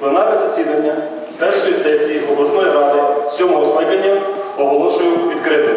Пленарне засідання першої сесії обласної ради сьомого скликання оголошую відкритим.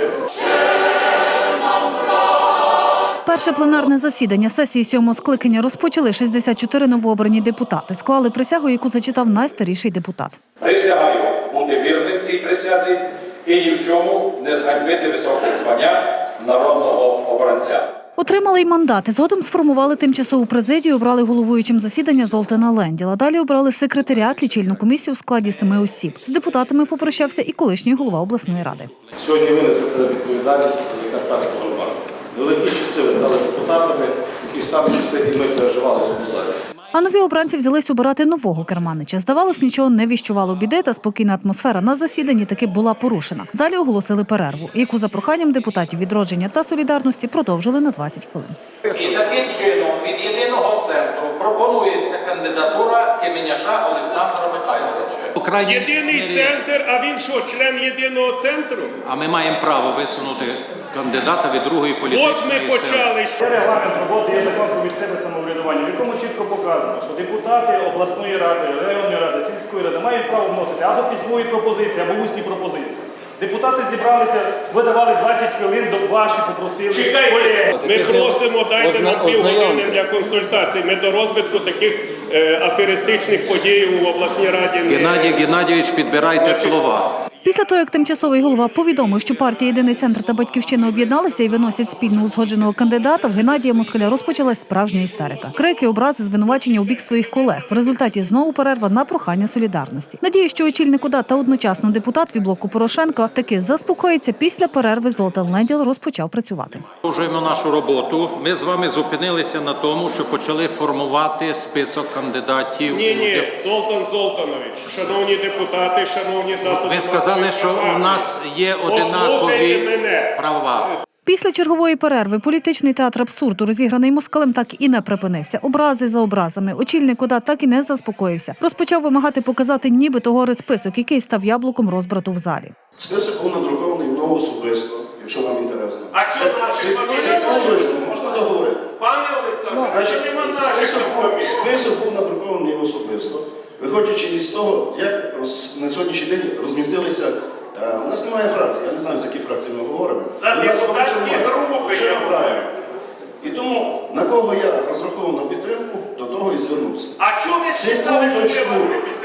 Перше пленарне засідання сесії сьомого скликання розпочали 64 новообрані депутати. Склали присягу, яку зачитав найстаріший депутат. Присягаю бути вірним цій присязі і ні в чому не зганьбити високе звання народного обранця. Отримали й мандати. Згодом сформували тимчасову президію, обрали головуючим засідання Золтана Ленділа. Далі обрали секретаріат, лічильну комісію у складі семи осіб. З депутатами попрощався і колишній голова обласної ради. Сьогодні ви несете відповідальність за закарпатського банку. Великі часи ви стали депутатами, які самі часи і ми переживали цьому залі. А нові обранці взялись обирати нового керманича. Здавалось, нічого не віщувало біди, та спокійна атмосфера на засіданні таки була порушена. В залі оголосили перерву, яку за проханням депутатів відродження та солідарності продовжили на 20 хвилин. І таким чином від єдиного центру пропонується кандидатура Кеміняша Олександра Михайловича. По Єдиний центр, а він що, член єдиного центру? а ми маємо право висунути кандидата від другої От ми почали. Це регламент роботи є закон про місцеве самоврядування, в якому чітко показано, що депутати обласної ради, районної ради, сільської ради мають право вносити або письмові пропозиції, або усні пропозиції. Депутати зібралися, ви давали 20 хвилин, до ваші попросили. Чекайте, ми просимо, дайте нам півгодини для консультацій. Ми до розвитку таких е, аферистичних подій у обласній раді не Геннадій Геннадійович, підбирайте слова. Після того, як тимчасовий голова повідомив, що партія Єдиний центр та батьківщина об'єдналися і виносять спільно узгодженого кандидата, в Геннадія Москаля розпочалась справжня істерика. Крики, образи, звинувачення у бік своїх колег. В результаті знову перерва на прохання солідарності. Надію, що очільник ОДА та одночасно депутат від блоку Порошенко таки заспокоїться. Після перерви Золотан Ленділ розпочав працювати. Продовжуємо нашу роботу. Ми з вами зупинилися на тому, що почали формувати список кандидатів. Ні, ні, Золтан Золтанович, шановні депутати, шановні засоби. Сказали, що у нас є одинакові права. Після чергової перерви політичний театр абсурду, розіграний москалем, так і не припинився. Образи за образами. Очільник ОДА так і не заспокоївся. Розпочав вимагати показати нібито гори список, який став яблуком розбрату в залі. Список був надрукований мною особисто, якщо вам інтересно. А Секундочку, можна договорити. Пане Олександр, Значить, список був надрукований особисто, виходячи із того, як на сьогоднішній день розмістилися. е, У нас немає фракцій, я не знаю, з яких фракцій ми говоримо. За депутатські групи Що я. І тому на кого я розраховував на підтримку, до того і звернувся. А чому що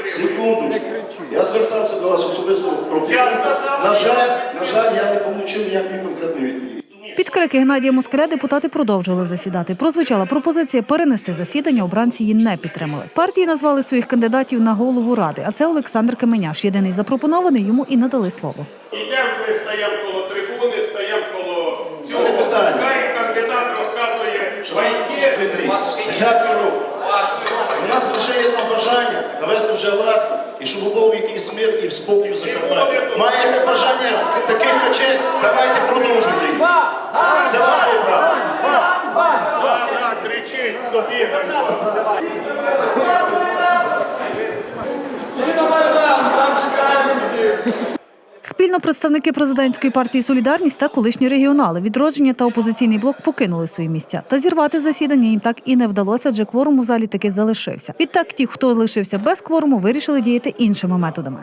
Секундочку, секундочку. Я звертався до вас особисто про підтримку. На жаль, на жаль, я не отримав ніякої конкретної відповіді. Під крики Геннадія Москаля депутати продовжили засідати. Прозвучала пропозиція перенести засідання. Обранці її не підтримали. Партії назвали своїх кандидатів на голову ради. А це Олександр Каменяш. Єдиний запропонований йому і надали слово. Йдемо, ми стаємо коло трибуни, стаємо коло цього. Питання. Хай кандидат розказує що байки. Десятки років. У нас лише є бажання навести вже лад, і щоб був якийсь мир і спокій за Закарпатті. Маєте бажання таких качель, давайте продовжуйте їх. Це ваше право. Да, собі ганьба. Представники президентської партії Солідарність та колишні регіонали відродження та опозиційний блок покинули свої місця. Та зірвати засідання їм так і не вдалося, адже кворум у залі таки залишився. Відтак, ті, хто лишився без кворуму, вирішили діяти іншими методами.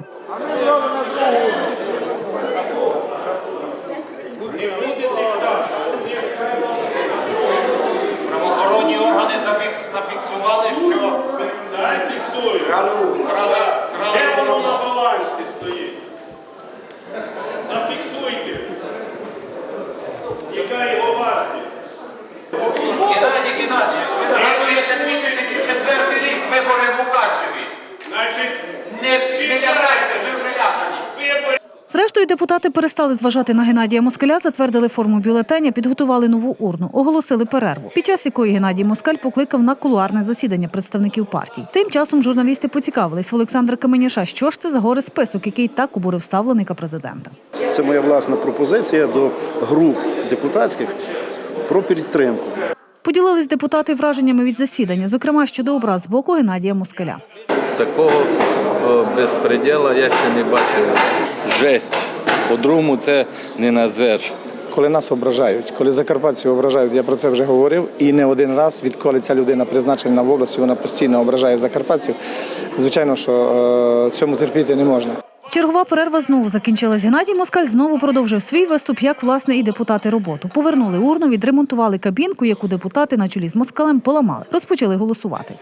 Зрештою, депутати перестали зважати на Геннадія Москаля, затвердили форму бюлетеня, підготували нову урну, оголосили перерву, під час якої Геннадій Москаль покликав на кулуарне засідання представників партій. Тим часом журналісти поцікавились в Олександра Каменяша, що ж це за гори список, який так обурив ставленика президента. Це моя власна пропозиція до груп депутатських про підтримку. Поділились депутати враженнями від засідання, зокрема щодо образ з боку Геннадія Москаля. Такого безпреділа я ще не бачив. Жесть. По-другому це не назвеш. коли нас ображають, коли закарпатці ображають, я про це вже говорив, і не один раз, відколи ця людина призначена в області, вона постійно ображає закарпатців. Звичайно, що е, цьому терпіти не можна. Чергова перерва знову закінчилась. Геннадій Москаль знову продовжив свій виступ, як власне і депутати роботу. Повернули урну, відремонтували кабінку, яку депутати на чолі з москалем поламали. Розпочали голосувати.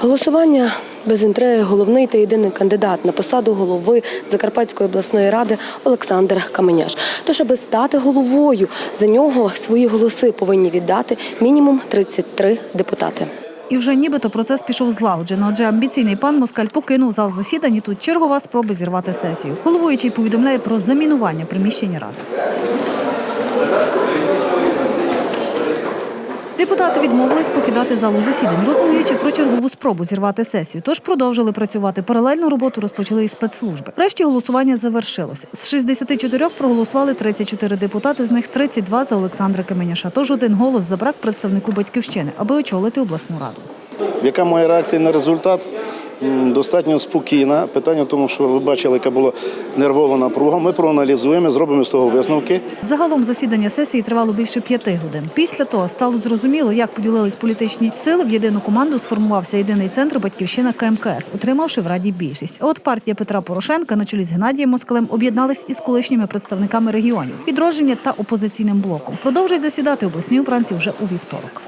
Голосування без інтриги головний та єдиний кандидат на посаду голови Закарпатської обласної ради Олександр Каменяш. Тож, аби стати головою, за нього свої голоси повинні віддати мінімум 33 депутати. І вже нібито процес пішов злагоджено, адже амбіційний пан Москаль покинув зал засідань. і Тут чергова спроба зірвати сесію. Головуючий повідомляє про замінування приміщення ради. Депутати відмовились покидати залу засідань, розуміючи про чергову спробу зірвати сесію. Тож продовжили працювати. Паралельну роботу розпочали і спецслужби. Врешті голосування завершилось. З 64 проголосували 34 депутати, з них 32 за Олександра Каменяша. Тож один голос забрак представнику батьківщини, аби очолити обласну раду. Яка моя реакція на результат? Достатньо спокійна. Питання в тому, що ви бачили, яка була нервова напруга. Ми проаналізуємо, зробимо з того висновки. Загалом засідання сесії тривало більше п'яти годин. Після того стало зрозуміло, як поділились політичні сили. В єдину команду сформувався єдиний центр батьківщина КМКС, отримавши в раді більшість. А от партія Петра Порошенка на чолі з Геннадієм Москалем об'єднались із колишніми представниками регіонів відродження та опозиційним блоком. Продовжують засідати обласні обранці вже у вівторок.